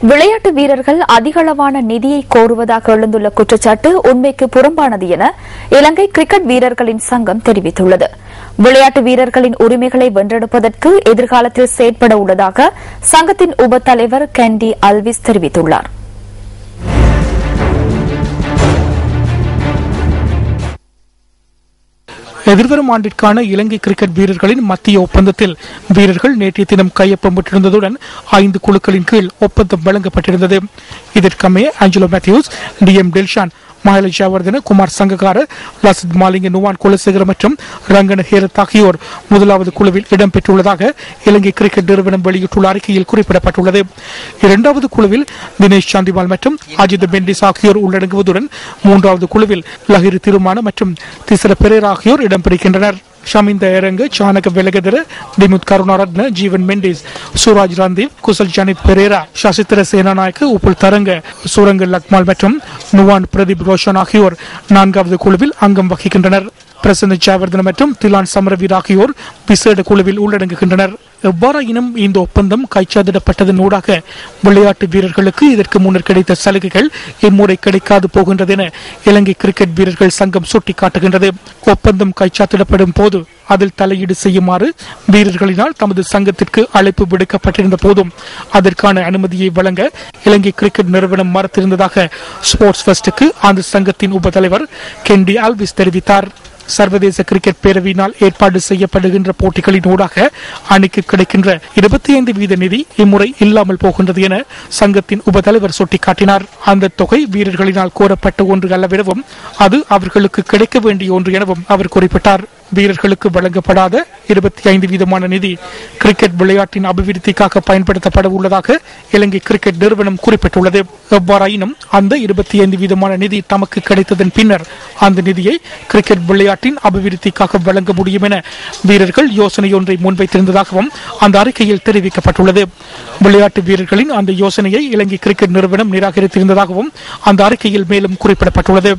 விளையாட்டு வீரர்கள் அதிகளவான நிதியை கோருவதாக எழுந்துள்ள குற்றச்சாட்டு உண்மைக்கு புறம்பானது என இலங்கை கிரிக்கெட் வீரர்களின் சங்கம் தெரிவித்துள்ளது. விளையாட்டு வீரர்களின் உரிமைகளை வென்றெடுப்பதற்கு எதிர்காலத்தில் செயற்பட உள்ளதாக சங்கத்தின் உப தலைவர் கெண்டி அல்விஸ் தெரிவித்துள்ளார். எதிர்வரும் ஆண்டிற்கான இலங்கை கிரிக்கெட் வீரர்களின் மத்திய ஒப்பந்தத்தில் வீரர்கள் நேற்றைய தினம் கையொப்பமிட்டிருந்ததுடன் ஐந்து குழுக்களின் கீழ் ஒப்பந்தம் வழங்கப்பட்டிருந்தது. இதற்கமைய ஆஞ்சலோ மேத்யூஸ் டி எம் டெல்ஷான் மாயல ஜாவர்தன குமார் சங்ககார லசித் மாலிங்க நுவான் குலசேகர மற்றும் ரங்கன ஹேரத் ஆகியோர் முதலாவது குழுவில் இடம்பெற்றுள்ளதாக இலங்கை கிரிக்கெட் நிறுவனம் வெளியிட்டுள்ள அறிக்கையில் குறிப்பிடப்பட்டுள்ளது. இரண்டாவது குழுவில் தினேஷ் சாந்திமால் மற்றும் அஜித் பெண்டிஸ் ஆகியோர் உள்ளடங்குவதுடன் மூன்றாவது குழுவில் லஹிரி திருமான மற்றும் திசர பெரேரா ஆகியோர் இடம்பெறுகின்றனர் ஷமிந்த எரங்கு சானக வெலகதர விமுத் கருணாரத்ன ஜீவன் மெண்டிஸ் சூராஜ் ரந்தீவ் குசல் ஜனித் பெரேரா சசித்திர சேனாநாயக்கு உப்புல் தரங்க சூரங்க லக்மால் மற்றும் நுவான் பிரதீப் ரோஷன் ஆகியோர் நான்காவது குழுவில் அங்கம் வகிக்கின்றனர் பிரசன்ன ஜாவர்தன மற்றும் திலான் சமரவீர் ஆகியோர் விசேட குழுவில் உள்ளடங்குகின்றனர் எவ்வாறாயினும் இந்த ஒப்பந்தம் கைச்சாதிடப்பட்டதனூடாக விளையாட்டு வீரர்களுக்கு இதற்கு முன்னர் கிடைத்த சலுகைகள் இம்முறை கிடைக்காது போகின்றது என இலங்கை கிரிக்கெட் வீரர்கள் சங்கம் சுட்டிக்காட்டுகின்றது. ஒப்பந்தம் கைச்சாத்திடப்படும் போது அதில் தலையீடு செய்யுமாறு வீரர்களினால் தமது சங்கத்திற்கு அழைப்பு விடுக்கப்பட்டிருந்த போதும் அதற்கான அனுமதியை வழங்க இலங்கை கிரிக்கெட் நிறுவனம் மறுத்திருந்ததாக ஸ்போர்ட்ஸ் ஃபெஸ்டுக்கு அந்த சங்கத்தின் உப தலைவர் கெண்டி ஆல்விஸ் தெரிவித்தார். சர்வதேச கிரிக்கெட் பேரவையினால் ஏற்பாடு செய்யப்படுகின்ற போட்டிகளின் ஊடாக அணிக்கு கிடைக்கின்ற இருபத்தி ஐந்து வீத நிதி இம்முறை இல்லாமல் போகின்றது என சங்கத்தின் உபதலைவர் சுட்டிக்காட்டினார். அந்த தொகை வீரர்களினால் கோரப்பட்ட ஒன்று அல்லவிடவும் அது அவர்களுக்கு கிடைக்க வேண்டிய ஒன்று எனவும் அவர் குறிப்பிட்டார். வீரர்களுக்கு வழங்கப்படாத இருபத்தி ஐந்து வீதமான நிதி கிரிக்கெட் விளையாட்டின் அபிவிருத்திக்காக பயன்படுத்தப்பட உள்ளதாக இலங்கை கிரிக்கெட் நிறுவனம் குறிப்பிட்டுள்ளது. எவ்வாறாயினும் அந்த இருபத்தி ஐந்து வீதமான நிதி தமக்கு கிடைத்ததன் பின்னர் அந்த நிதியை கிரிக்கெட் விளையாட்டின் அபிவிருத்திக்காக வழங்க முடியும் என வீரர்கள் யோசனையொன்றை முன்வைத்திருந்ததாகவும் அந்த அறிக்கையில் தெரிவிக்கப்பட்டுள்ளது. விளையாட்டு வீரர்களின் அந்த யோசனையை இலங்கை கிரிக்கெட் நிறுவனம் நிராகரித்திருந்ததாகவும் அந்த அறிக்கையில் மேலும் குறிப்பிடப்பட்டுள்ளது.